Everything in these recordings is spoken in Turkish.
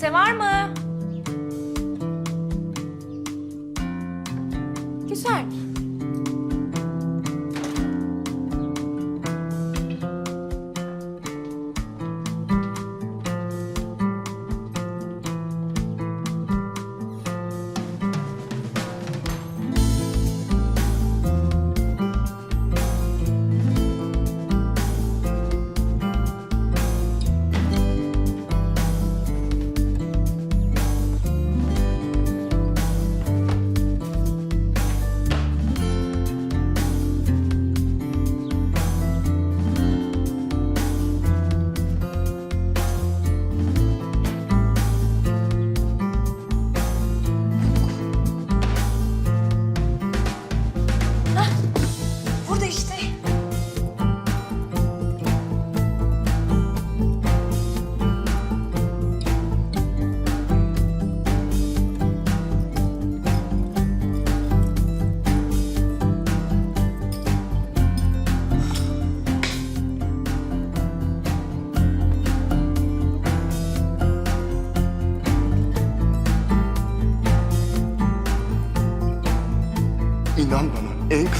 Kimse var mı? Güzel.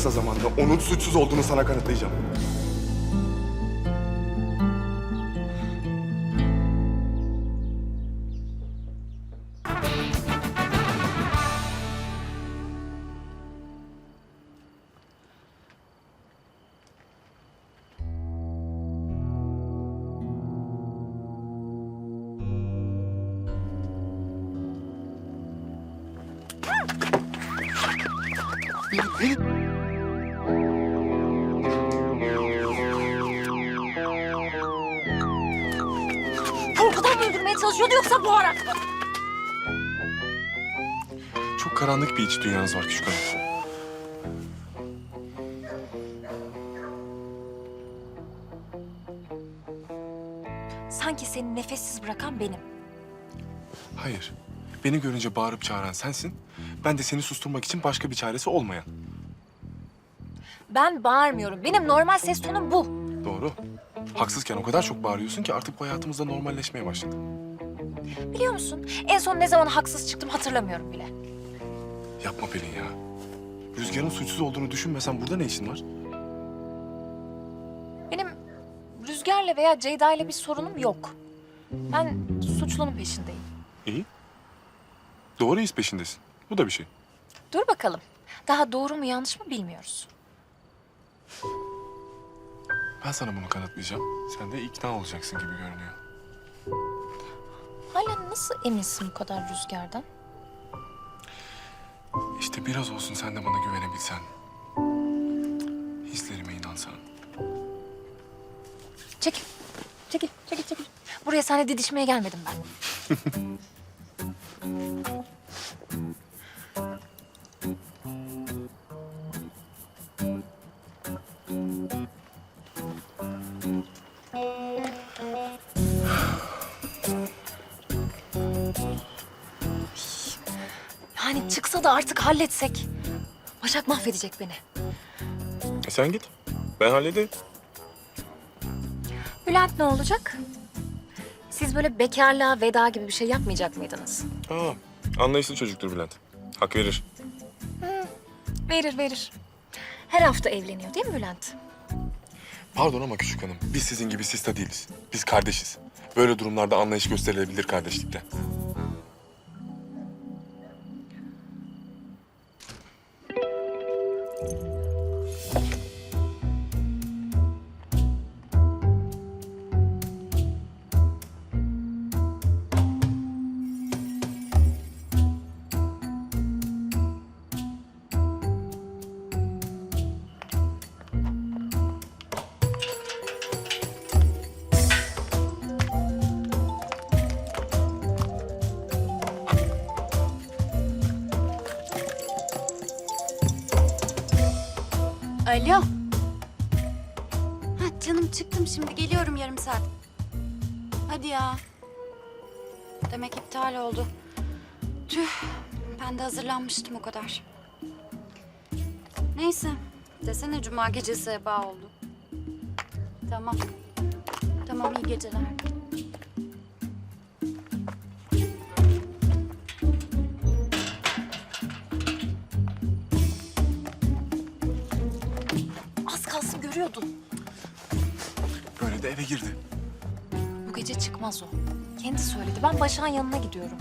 Kısa zamanda onun suçsuz olduğunu sana kanıtlayacağım. Korkudan çalışıyordu yoksa bu ara? Çok karanlık bir iç dünyanız var küçük hanım. Sanki seni nefessiz bırakan benim. Hayır. Beni görünce bağırıp çağıran sensin. Ben de seni susturmak için başka bir çaresi olmayan. Ben bağırmıyorum. Benim normal ses tonum bu. Doğru. Haksızken o kadar çok bağırıyorsun ki artık bu hayatımızda normalleşmeye başladı. Biliyor musun? En son ne zaman haksız çıktım hatırlamıyorum bile. Yapma Pelin ya. Rüzgar'ın suçsuz olduğunu düşünmesen burada ne işin var? Benim Rüzgar'la veya Ceyda'yla bir sorunum yok. Ben suçlunun peşindeyim. İyi. Doğru iz peşindesin. Bu da bir şey. Dur bakalım. Daha doğru mu yanlış mı bilmiyoruz. Ben sana bunu kanıtlayacağım. Sen de ikna olacaksın gibi görünüyor. Hala nasıl eminsin bu kadar Rüzgar'dan? İşte biraz olsun sen de bana güvenebilsen. Hislerime inansan. Çekil. Çekil, çekil, çekil. Buraya seninle didişmeye gelmedim ben. Yani çıksa da artık halletsek. Başak mahvedecek beni. E sen git. Ben hallederim. Bülent ne olacak? Siz böyle bekarlığa veda gibi bir şey yapmayacak mıydınız? Aa, anlayışlı çocuktur Bülent. Hak verir. Verir verir. Her hafta evleniyor değil mi Bülent? Pardon ama küçük hanım. Biz sizin gibi sista değiliz. Biz kardeşiz. Böyle durumlarda anlayış gösterilebilir kardeşlikte. Alo. Ha canım çıktım şimdi geliyorum yarım saat. Hadi ya. Demek iptal oldu. Tüh. Ben de hazırlanmıştım o kadar. Neyse. Desene cuma gecesi eba oldu. Tamam. Tamam iyi geceler. Görüyordun. Böyle de eve girdi. Bu gece çıkmaz o. Kendi söyledi. Ben Başak'ın yanına gidiyorum.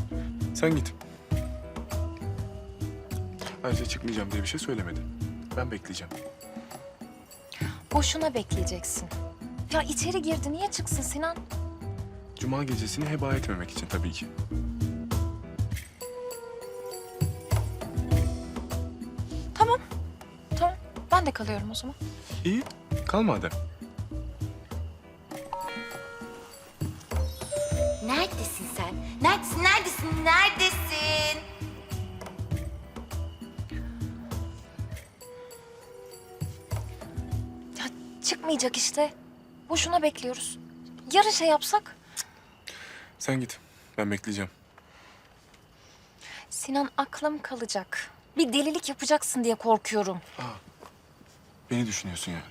Sen git. Ayrıca çıkmayacağım diye bir şey söylemedi. Ben bekleyeceğim. Boşuna bekleyeceksin. Ya içeri girdi. Niye çıksın Sinan? Cuma gecesini heba etmemek için tabii ki. De kalıyorum o zaman. İyi, kal madem. Neredesin sen? Neredesin, neredesin, neredesin? Ya çıkmayacak işte. Boşuna bekliyoruz. Yarın şey yapsak. Sen git, ben bekleyeceğim. Sinan aklım kalacak. Bir delilik yapacaksın diye korkuyorum. Beni düşünüyorsun yani.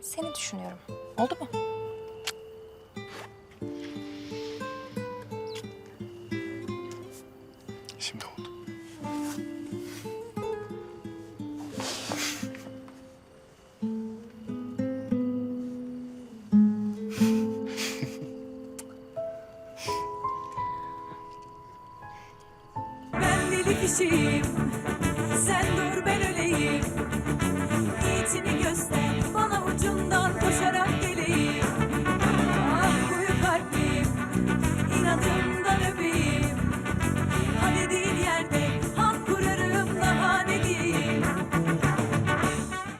Seni düşünüyorum. Oldu mu? Şimdi oldu. Ben